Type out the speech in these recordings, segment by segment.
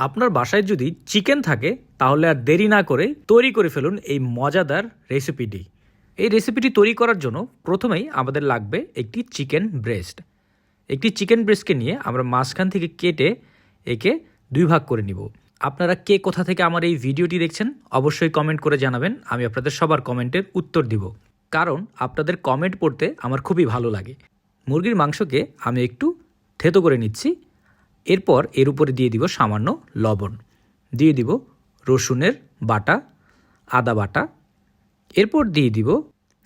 আপনার বাসায় যদি চিকেন থাকে, তাহলে আর দেরি না করে তৈরি করে ফেলুন এই মজাদার রেসিপিটি। এই রেসিপিটি তৈরি করার জন্য প্রথমেই আমাদের লাগবে একটি চিকেন ব্রেস্ট। একটি চিকেন ব্রেস্টকে নিয়ে আমরা মাঝখান থেকে কেটে একে দুই ভাগ করে নিব। আপনারা কে কোথা থেকে আমার এই ভিডিওটি দেখছেন, অবশ্যই কমেন্ট করে জানাবেন। আমি আপনাদের সবার কমেন্টের উত্তর দিব। কারণ আপনাদের কমেন্ট পড়তে আমার খুবই ভালো লাগে। মুরগির মাংসকে আমি একটু থেতো করে নিচ্ছি। এরপর এর উপরে দিয়ে দিব সামান্য লবণ। দিয়ে দিব রসুনের বাটা, আদা বাটা। এরপর দিয়ে দিব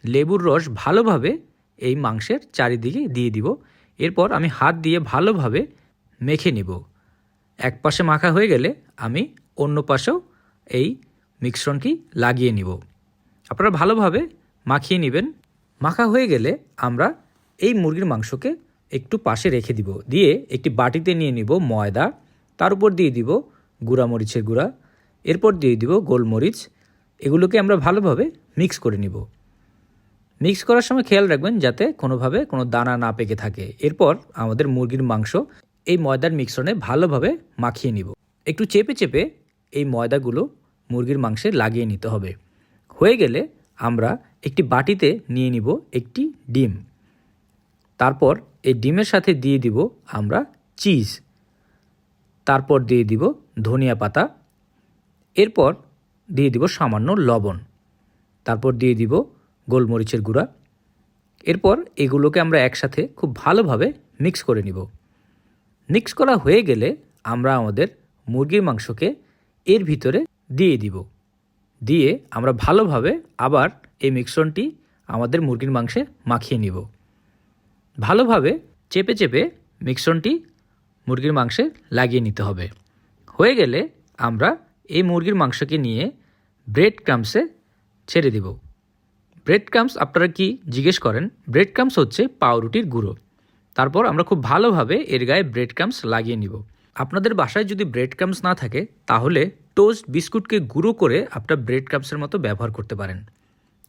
লেবুর রস ভালোভাবে এই মাংসের চারিদিকে দিয়ে দিব। এরপর আমি হাত দিয়ে ভালোভাবে মেখে নিব। এক পাশে মাখা হয়ে গেলে আমি অন্য পাশেও এই মিশ্রণটি লাগিয়ে নিব। আপনারা ভালোভাবে মাখিয়ে নেবেন। মাখা হয়ে গেলে আমরা এই মুরগির মাংসকে একটু পাশে রেখে দিব। দিয়ে একটি বাটিতে নিয়ে নিব ময়দা, তার উপর দিয়ে দিব গুঁড়া মরিচের গুঁড়া, এরপর দিয়ে দিব গোলমরিচ। এগুলোকে আমরা ভালোভাবে মিক্স করে নিব। মিক্স করার সময় খেয়াল রাখবেন যাতে কোনোভাবে কোনো দানা না পেকে থাকে। এরপর আমাদের মুরগির মাংস এই ময়দার মিশ্রণে ভালোভাবে মাখিয়ে নিব। একটু চেপে চেপে এই ময়দাগুলো মুরগির মাংসে লাগিয়ে নিতে হবে। হয়ে গেলে আমরা একটি বাটিতে নিয়ে নিব একটি ডিম। তারপর এই ডিমের সাথে দিয়ে দিব আমরা চিজ। তারপর দিয়ে দিব ধনিয়া পাতা। এরপর দিয়ে দিব সামান্য লবণ। তারপর দিয়ে দিব গোলমরিচের গুঁড়া। এরপর এগুলোকে আমরা একসাথে খুব ভালোভাবে মিক্স করে নিব। মিক্স করা হয়ে গেলে আমরা আমাদের মুরগির মাংসকে এর ভিতরে দিয়ে দিব। দিয়ে আমরা ভালোভাবে আবার এই মিশ্রণটি আমাদের মুরগির মাংসে মাখিয়ে নিব। ভালোভাবে চেপে চেপে মিশ্রণটি মুরগির মাংসে লাগিয়ে নিতে হবে। হয়ে গেলে আমরা এই মুরগির মাংসকে নিয়ে ব্রেড ক্রামসে ছেড়ে দিব। ব্রেড ক্রামস আপনারা কি জিজ্ঞেস করেন? ব্রেড ক্রামস হচ্ছে পাউরুটির গুঁড়ো। তারপর আমরা খুব ভালোভাবে এর গায়ে ব্রেড ক্রামস লাগিয়ে নিব। আপনাদের বাসায় যদি ব্রেড ক্রামস না থাকে, তাহলে টোস্ট বিস্কুটকে গুঁড়ো করে আপনার ব্রেড ক্রামসের মতো ব্যবহার করতে পারেন।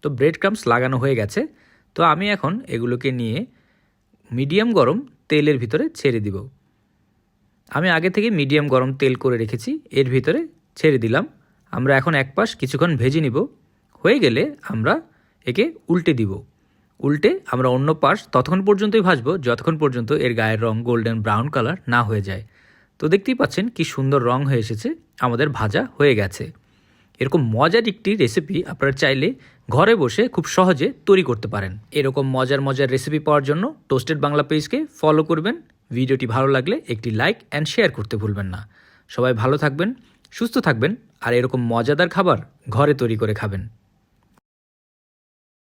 তো ব্রেড ক্রামস লাগানো হয়ে গেছে। তো আমি এখন এগুলোকে নিয়ে মিডিয়াম গরম তেলের ভিতরে ছেড়ে দিব। আমি আগে থেকে মিডিয়াম গরম তেল করে রেখেছি, এর ভিতরে ছেড়ে দিলাম। আমরা এখন এক পাশ কিছুক্ষণ ভেজে নিব। হয়ে গেলে আমরা একে উল্টে দিব। উল্টে আমরা অন্য পাশ ততক্ষণ পর্যন্তই ভাজবো, যতক্ষণ পর্যন্ত এর গায়ের রং গোল্ডেন ব্রাউন কালার না হয়ে যায়। তো দেখতেই পাচ্ছেন কি সুন্দর রং হয়ে এসেছে, আমাদের ভাজা হয়ে গেছে। এরকম মজার একটি রেসিপি আপনারা চাইলে ঘরে বসে খুব সহজে তৈরি করতে পারেন। এরকম মজার মজার রেসিপি পাওয়ার জন্য টোস্টেড বাংলা পেজকে ফলো করবেন। ভিডিওটি ভালো লাগলে একটি লাইক অ্যান্ড শেয়ার করতে ভুলবেন না। সবাই ভালো থাকবেন, সুস্থ থাকবেন, আর এরকম মজাদার খাবার ঘরে তৈরি করে খাবেন।